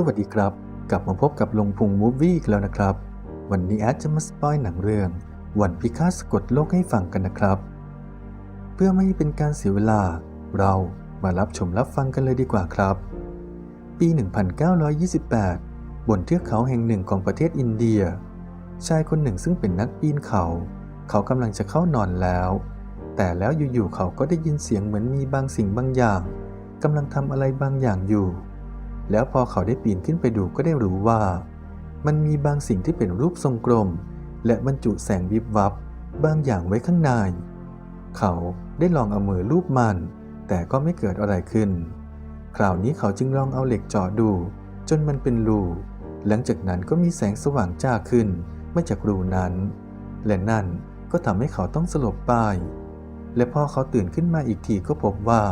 สวัสดีครับ กลับมาพบกับลงพุงมูฟวี่อีกแล้วนะครับ วันนี้แอดจะมาสปอยหนังเรื่อง วันพิฆาตสะกดโลกให้ฟังกันนะครับ เพื่อไม่ให้เป็นการเสียเวลา เรามารับชมรับฟังกันเลยดีกว่าครับ ปี 1928 บนเทือกเขาแห่งหนึ่งของประเทศอินเดีย ชายคนหนึ่งซึ่งเป็นนักปีนเขา เขากำลังจะเข้านอนแล้ว แต่แล้วอยู่ๆเขาก็ได้ยินเสียงเหมือนมีบางสิ่งบางอย่างกำลังทำอะไรบางอย่างอยู่ แล้วพอเขาได้ปีนขึ้นไปดูก็ได้รู้ว่า มันมีบางสิ่งที่เป็นรูปทรงกลม และบรรจุแสงวิบวับ บางอย่างไว้ข้างใน เขาได้ลองเอามือลูบมัน แต่ก็ไม่เกิดอะไรขึ้น คราวนี้เขาจึงลองเอาเหล็กเจาะดู จนมันเป็นรูหลังจากนั้นก็มีแสงสว่างจ้าขึ้นมาจากรูนั้น และนั่นก็ทำให้เขาต้องสลบไป และพอเขาตื่นขึ้นมาอีกทีก็พบว่า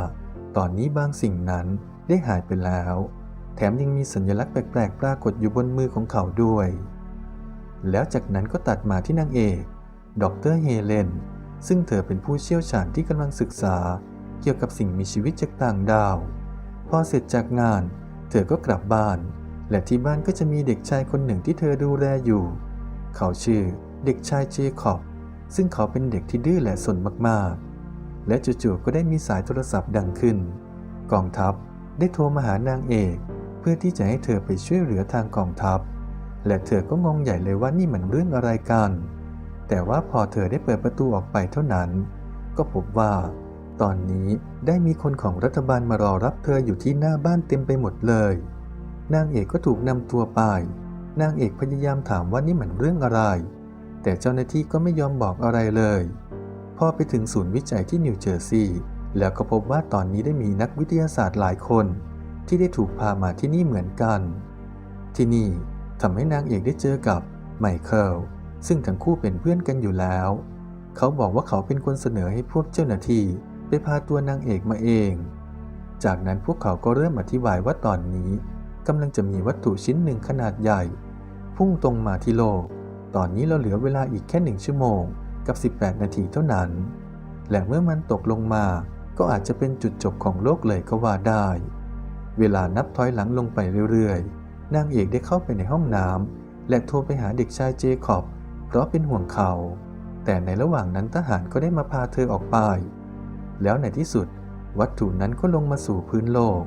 ตอนนี้บางสิ่งนั้นได้หายไปแล้ว แถมยังมีสัญลักษณ์แปลกๆ ปรากฏอยู่บนมือของเขาด้วย แล้วจากนั้นก็ตัดมาที่นางเอก ดรเฮเลน ซึ่งเธอเป็นผู้เชี่ยวชาญที่กำลังศึกษา เกี่ยวกับสิ่งมีชีวิตจากต่างดาว พอเสร็จจากงาน เธอก็กลับบ้าน และที่บ้านก็จะมีเด็กชายคนหนึ่งที่เธอดูแลอยู่ เขาชื่อเด็กชายเจคอบ ซึ่งเขาเป็นเด็กที่ดื้อและสนมากๆ และจู่ๆก็ได้มีสายโทรศัพท์ดังขึ้น กองทัพได้โทรมาหานางเอก พื่อที่จะให้เธอไปช่วยเหลือทางกองทัพ และเธอก็งงใหญ่เลยว่านี่มันเรื่องอะไรกัน แต่ว่าพอเธอได้เปิดประตูออกไปเท่านั้น ก็พบว่า ตอนนี้ได้มีคนของรัฐบาลมารอรับเธออยู่ที่หน้าบ้านเต็มไปหมดเลย นางเอกก็ถูกนำตัวไป นางเอกพยายามถามว่านี่มันเรื่องอะไร แต่เจ้าหน้าที่ก็ไม่ยอมบอกอะไรเลย พอไปถึงศูนย์วิจัยที่นิวเจอร์ซีย์แล้วก็พบว่าตอนนี้ได้มีนักวิทยาศาสตร์หลายคน ที่ได้ถูกพามาที่นี่เหมือนกัน ที่นี่ทำให้นางเอกได้เจอกับไมเคิลซึ่งทั้งคู่เป็นเพื่อนกันอยู่แล้ว เขาบอกว่าเขาเป็นคนเสนอให้พวกเจ้าหน้าที่ไปพาตัวนางเอกมาเอง จากนั้นพวกเขาก็เริ่มอธิบายว่าตอนนี้กำลังจะมีวัตถุชิ้นหนึ่งขนาดใหญ่ พุ่งตรงมาที่โลก ตอนนี้เราเหลือเวลาอีกแค่หนึ่งชั่วโมงกับ 18 นาทีเท่านั้น และเมื่อมันตกลงมาก็อาจจะเป็นจุดจบของโลกเลยก็ว่าได้ เวลานับถอยหลังลงไปเรื่อยๆ นางเอกได้เข้าไปในห้องน้ำและโทรไปหาเด็กชายเจคอบ เพราะเป็นห่วงเขา แต่ในระหว่างนั้นทหารก็ได้มาพาเธอออกไป แล้วในที่สุด วัตถุนั้นก็ลงมาสู่พื้นโลก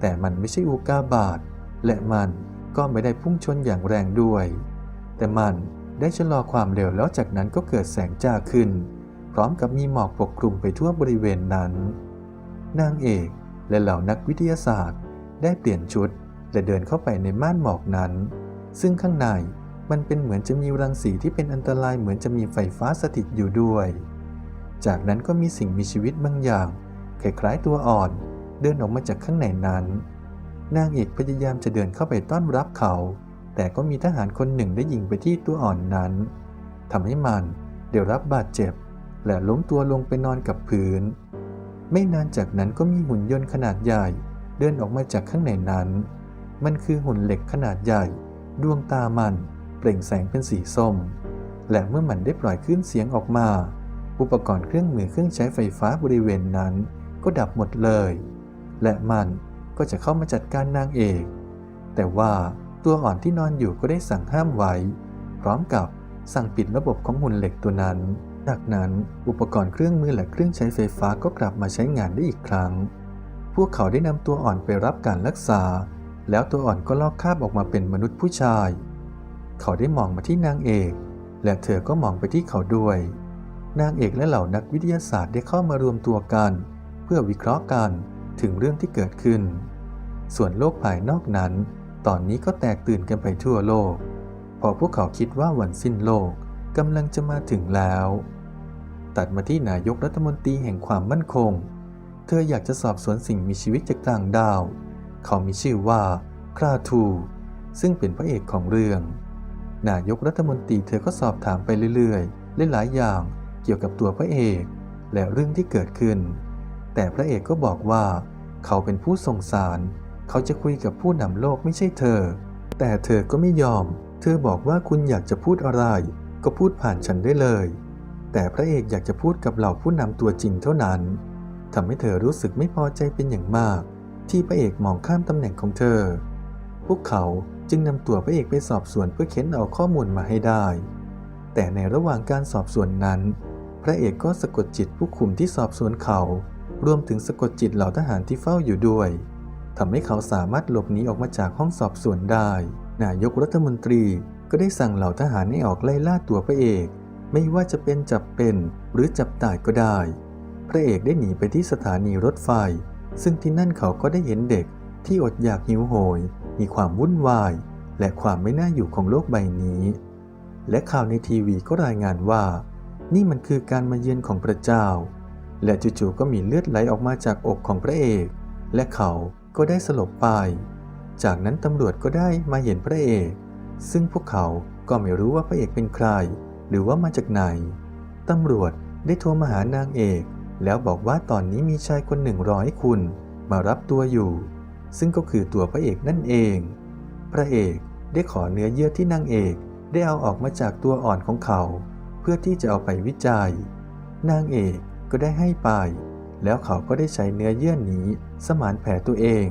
แต่มันไม่ใช่อุกาบาต และมันก็ไม่ได้พุ่งชนอย่างแรงด้วย แต่มันได้ชะลอความเร็วแล้วจากนั้นก็เกิดแสงจ้าขึ้น พร้อมกับมีหมอกปกคลุมไปทั่วบริเวณนั้น นางเอกและเหล่านักวิทยาศาสตร์ ได้เปลี่ยนชุดและเดินเข้าไปในม่านหมอกนั้น ซึ่งข้างในมันเป็นเหมือนจะมีรังสีที่เป็นอันตรายเหมือนจะมีไฟฟ้าสถิตอยู่ด้วย จากนั้นก็มีสิ่งมีชีวิตบางอย่างคล้ายๆตัวอ่อน เดินออกมาจากข้างในนั้น นางเอกพยายามจะเดินเข้าไปต้อนรับเขา แต่ก็มีทหารคนหนึ่งได้ยิงไปที่ตัวอ่อนนั้นทำให้มันเดี๋ยวรับบาดเจ็บ และล้มตัวลงไปนอนกับพื้น ไม่นานจากนั้นก็มีหุ่นยนต์ขนาดใหญ่ เดินออกมาจากข้างในนั้น มันคือหุ่นเหล็กขนาดใหญ่ ดวงตามันเปล่งแสงเป็นสีส้ม และเมื่อมันได้ปล่อยคลื่นเสียงออกมา อุปกรณ์เครื่องมือเครื่องใช้ไฟฟ้าบริเวณนั้นก็ดับหมดเลย และมันก็จะเข้ามาจัดการนางเอก แต่ว่าตัวอ่อนที่นอนอยู่ก็ได้สั่งห้ามไว้ พร้อมกับสั่งปิดระบบของหุ่นเหล็กตัวนั้น จากนั้นอุปกรณ์เครื่องมือและเครื่องใช้ไฟฟ้าก็กลับมาใช้งานได้อีกครั้ง พวกเขาได้นำตัวอ่อนไปรับการรักษา แล้วตัวอ่อนก็ลอกคราบออกมาเป็นมนุษย์ผู้ชาย เขาได้มองมาที่นางเอก และเธอก็มองไปที่เขาด้วย นางเอกและเหล่านักวิทยาศาสตร์ได้เข้ามารวมตัวกัน เพื่อวิเคราะห์กันถึงเรื่องที่เกิดขึ้น ส่วนโลกภายนอกนั้น ตอนนี้ก็แตกตื่นกันไปทั่วโลก พอพวกเขาคิดว่าวันสิ้นโลกกำลังจะมาถึงแล้ว ตัดมาที่นายกรัฐมนตรีแห่งความมั่นคง ธออยากจะสอบสวนสิ่งมีชีวิตจากต่างดาว เขามีชื่อว่าคราทู ซึ่งเป็นพระเอกของเรื่อง นายกรัฐมนตรีเธอก็สอบถามไปเรื่อยๆหลายอย่างเกี่ยวกับตัวพระเอก และเรื่องที่เกิดขึ้น แต่พระเอกก็บอกว่า เขาเป็นผู้ทรงสาร เขาจะคุยกับผู้นำโลกไม่ใช่เธอ แต่เธอก็ไม่ยอม เธอบอกว่าคุณอยากจะพูดอะไร ก็พูดผ่านฉันได้เลย แต่พระเอกอยากจะพูดกับเหล่าผู้นำตัวจริงเท่านั้น ทำให้เธอรู้สึกไม่พอใจเป็นอย่างมาก ที่พระเอกมองข้ามตำแหน่งของเธอ พวกเขาจึงนำตัวพระเอกไปสอบสวนเพื่อเค้นเอาข้อมูลมาให้ได้ แต่ในระหว่างการสอบสวนนั้น พระเอกก็สะกดจิตผู้คุมที่สอบสวนเขา รวมถึงสะกดจิตเหล่าทหารที่เฝ้าอยู่ด้วยทำให้เขาสามารถหลบหนีออกมาจากห้องสอบสวนได้ นายกรัฐมนตรีก็ได้สั่งเหล่าทหารให้ออกไล่ล่าตัวพระเอก ไม่ว่าจะเป็นจับเป็นหรือจับตายก็ได้ ระเอกได้หนีไปที่สถานีรถไฟ ซึ่งที่นั่นเขาก็ได้เห็นเด็กที่อดอยากหิวโหย มีความวุ่นวาย และความไม่น่าอยู่ของโลกใบนี้ และข่าวในทีวีก็รายงานว่า นี่มันคือการมาเยือนของพระเจ้า และจู่ๆก็มีเลือดไหลออกมาจากอกของพระเอก และเขาก็ได้สลบไป จากนั้นตำรวจก็ได้มาเห็นพระเอก ซึ่งพวกเขาก็ไม่รู้ว่าพระเอกเป็นใคร หรือว่ามาจากไหน ตำรวจได้โทรมาหานางเอก แล้วบอกว่าตอนนี้มีชายคนหนึ่งรอให้คุณมารับตัวอยู่ ซึ่งก็คือตัวพระเอกนั่นเอง พระเอกได้ขอเนื้อเยื่อที่นางเอกได้เอาออกมาจากตัวอ่อนของเขา เพื่อที่จะเอาไปวิจัย นางเอกก็ได้ให้ไป แล้วเขาก็ได้ใช้เนื้อเยื่อนี้สมานแผลตัวเอง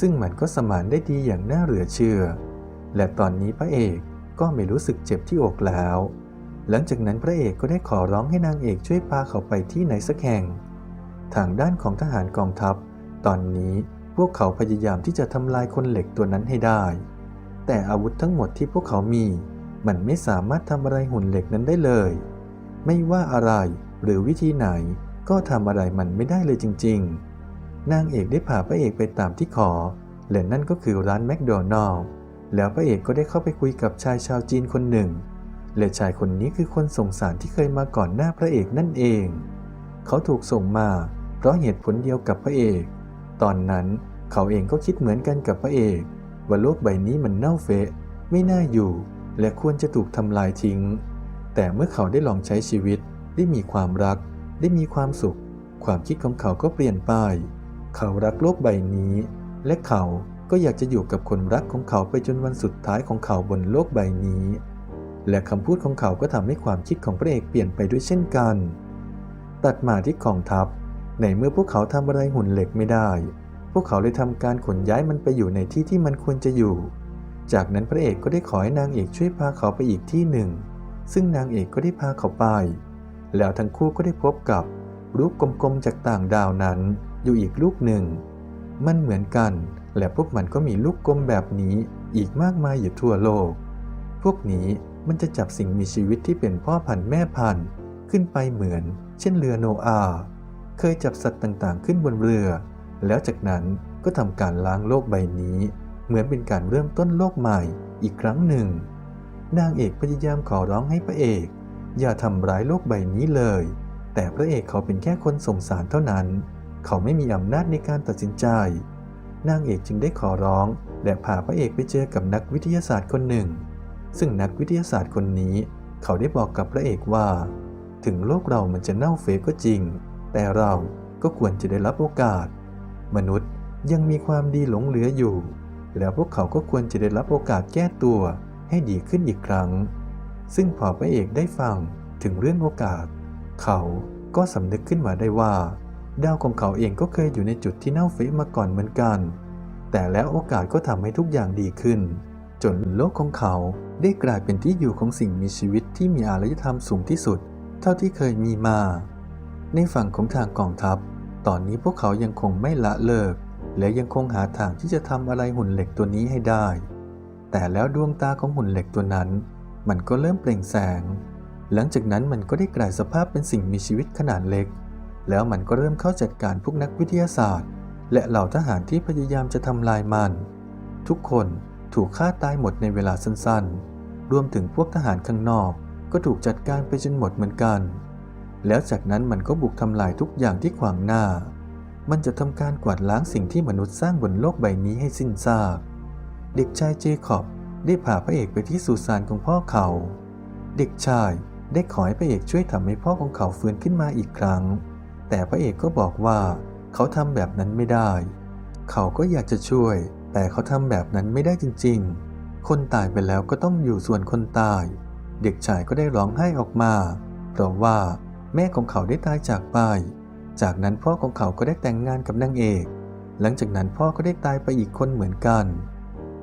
ซึ่งมันก็สมานได้ดีอย่างน่าเหลือเชื่อ และตอนนี้พระเอกก็ไม่รู้สึกเจ็บที่อกแล้ว หลังจากนั้นพระเอกก็ได้ขอร้องให้นางเอกช่วยพาเขาไปที่ไหนสักแห่ง ทางด้านของทหารกองทัพ ตอนนี้พวกเขาพยายามที่จะทำลายคนเหล็กตัวนั้นให้ได้ แต่อาวุธทั้งหมดที่พวกเขามี มันไม่สามารถทำอะไรหุ่นเหล็กนั้นได้เลย ไม่ว่าอะไรหรือวิธีไหนก็ทำอะไรมันไม่ได้เลยจริง ๆ นางเอกได้พาพระเอกไปตามที่ขอ และนั่นก็คือร้านแมคโดนัลล์แล้วพระเอกก็ได้เข้าไปคุยกับชายชาวจีนคนหนึ่ง และชายคนนี้คือคนส่งสารที่เคยมาก่อนหน้าพระเอกนั่นเอง เขาถูกส่งมาเพราะเหตุผลเดียวกับพระเอก ตอนนั้นเขาเองก็คิดเหมือนกันกับพระเอกว่าโลกใบนี้มันเน่าเฟะ ไม่น่าอยู่ และควรจะถูกทำลายทิ้ง แต่เมื่อเขาได้ลองใช้ชีวิต ได้มีความรัก ได้มีความสุข ความคิดของเขาก็เปลี่ยนไป เขารักโลกใบนี้ และเขาก็อยากจะอยู่กับคนรักของเขาไปจนวันสุดท้ายของเขาบนโลกใบนี้ และคำพูดของเขาก็ทำให้ความคิดของพระเอกเปลี่ยนไปด้วยเช่นกัน ตัดมาที่กองทัพ ในเมื่อพวกเขาทำอะไรหุ่นเหล็กไม่ได้ พวกเขาเลยทำการขนย้ายมันไปอยู่ในที่ที่มันควรจะอยู่ จากนั้นพระเอกก็ได้ขอให้นางเอกช่วยพาเขาไปอีกที่หนึ่ง ซึ่งนางเอกก็ได้พาเขาไป แล้วทั้งคู่ก็ได้พบกับลูกกลมๆจากต่างดาวนั้น อยู่อีกลูกหนึ่ง มันเหมือนกัน และพวกมันก็มีลูกกลมแบบนี้อีกมากมายอยู่ทั่วโลก พวกนี้ มันจะจับสิ่งมีชีวิตที่เป็นพ่อพันธุ์แม่พันธุ์ขึ้นไปเหมือน เช่นเรือโนอาห์เคยจับสัตว์ต่างๆ ขึ้นบนเรือ แล้วจากนั้นก็ทำการล้างโลกใบนี้ เหมือนเป็นการเริ่มต้นโลกใหม่อีกครั้งหนึ่ง นางเอกพยายามขอร้องให้พระเอก อย่าทำร้ายโลกใบนี้เลย แต่พระเอกเขาเป็นแค่คนส่งสารเท่านั้น เขาไม่มีอำนาจในการตัดสินใจ นางเอกจึงได้ขอร้อง และพาพระเอกไปเจอกับนักวิทยาศาสตร์คนหนึ่ง ซึ่งนักวิทยาศาสตร์คนนี้เขาได้บอกกับพระเอกว่า ถึงโลกเรามันจะเน่าเฟะก็จริง แต่เราก็ควรจะได้รับโอกาส มนุษย์ยังมีความดีหลงเหลืออยู่ แล้วพวกเขาก็ควรจะได้รับโอกาสแก้ตัวให้ดีขึ้นอีกครั้ง ซึ่งพอพระเอกได้ฟังถึงเรื่องโอกาส เขาก็สำนึกขึ้นมาได้ว่า ดาวของเขาเองก็เคยอยู่ในจุดที่เน่าเฟะมาก่อนเหมือนกัน แต่แล้วโอกาสก็ทำให้ทุกอย่างดีขึ้น จนโลกของเขาได้กลายเป็นที่อยู่ของสิ่งมีชีวิตที่มีอารยธรรมสูงที่สุด เท่าที่เคยมีมา ในฝั่งของทางกองทัพ ตอนนี้พวกเขายังคงไม่ละเลิก และยังคงหาทางที่จะทำอะไรหุ่นเหล็กตัวนี้ให้ได้ แต่แล้วดวงตาของหุ่นเหล็กตัวนั้น มันก็เริ่มเปล่งแสง หลังจากนั้นมันก็ได้กลายสภาพเป็นสิ่งมีชีวิตขนาดเล็ก แล้วมันก็เริ่มเข้าจัดการพวกนักวิทยาศาสตร์ และเหล่าทหารที่พยายามจะทำลายมัน ทุกคน ถูกฆ่าตายหมดในเวลาสั้นๆ รวมถึงพวกทหารข้างนอก ก็ถูกจัดการไปจนหมดเหมือนกัน แล้วจากนั้นมันก็บุกทำลายทุกอย่างที่ขวางหน้า มันจะทำการกวาดล้างสิ่งที่มนุษย์สร้างบนโลกใบนี้ให้สิ้นซาก เด็กชายเจคอบได้พาพระเอกไปที่สุสานของพ่อเขา เด็กชายได้ขอให้พระเอกช่วยทำให้พ่อของเขาฟื้นขึ้นมาอีกครั้ง แต่พระเอกก็บอกว่าเขาทำแบบนั้นไม่ได้ เขาก็อยากจะช่วย แต่เขาทำแบบนั้นไม่ได้จริง ๆ คนตายไปแล้วก็ต้องอยู่ส่วนคนตาย เด็กชายก็ได้ร้องไห้ออกมา เพราะว่าแม่ของเขาได้ตายจากไป จากนั้นพ่อของเขาก็ได้แต่งงานกับนางเอก หลังจากนั้นพ่อก็ได้ตายไปอีกคนเหมือนกัน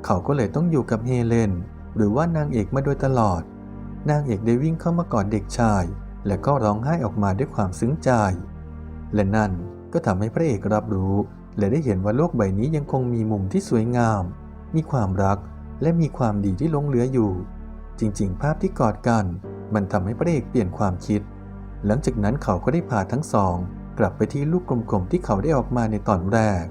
เขาก็เลยต้องอยู่กับเฮเลน หรือว่านางเอกมาโดยตลอด นางเอกได้วิ่งเข้ามากอดเด็กชาย และก็ร้องไห้ออกมาด้วยความซึ้งใจ และนั่นก็ทำให้พระเอกรับรู้ และได้เห็นว่าโลกใบนี้ยังคงมีมุมที่สวยงาม มีความรักและมีความดีที่ลงเหลืออยู่ จริงๆ ภาพที่กอดกัน มันทำให้พระเอกเปลี่ยนความคิด หลังจากนั้นเขาก็ได้พาทั้งสอง กลับไปที่ลูกกลมๆที่เขาได้ออกมาในตอนแรก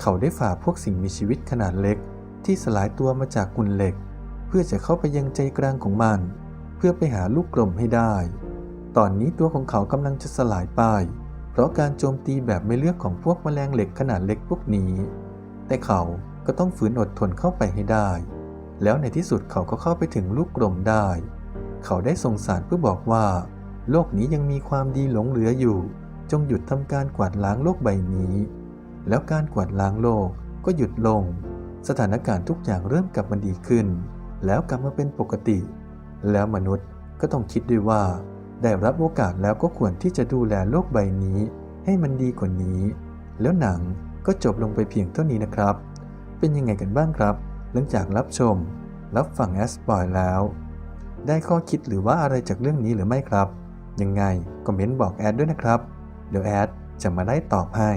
เขาได้ฝ่าพวกสิ่งมีชีวิตขนาดเล็ก ที่สลายตัวมาจากหุ่นเหล็ก เพื่อจะเข้าไปยังใจกลางของมัน เพื่อไปหาลูกกลมให้ได้ ตอนนี้ตัวของเขากำลังจะสลายไป ราะการโจมตีแบบไม่เลือกของพวกแมลงเหล็กขนาดเล็กพวกนี้ แต่เขาก็ต้องฝืนอดทนเข้าไปให้ได้ แล้วในที่สุดเขาก็เข้าไปถึงลูกกลมได้ เขาได้ส่งสารเพื่อบอกว่า โลกนี้ยังมีความดีหลงเหลืออยู่ จงหยุดทำการกวาดล้างโลกใบนี้ แล้วการกวาดล้างโลกก็หยุดลง สถานการณ์ทุกอย่างเริ่มกลับมาดีขึ้น แล้วกลับมาเป็นปกติ แล้วมนุษย์ก็ต้องคิดด้วยว่า ได้รับโอกาสแล้วก็ควรที่จะดูแลโลกใบนี้ ให้มันดีกว่านี้ แล้วหนังก็จบลงไปเพียงเท่านี้นะครับ เป็นยังไงกันบ้างครับ หลังจากรับชม รับฟังแอสปอยแล้ว ได้ข้อคิดหรือว่าอะไรจากเรื่องนี้หรือไม่ครับ ยังไงคอมเมนต์บอกแอดด้วยนะครับ เดี๋ยวแอดจะมาได้ตอบให้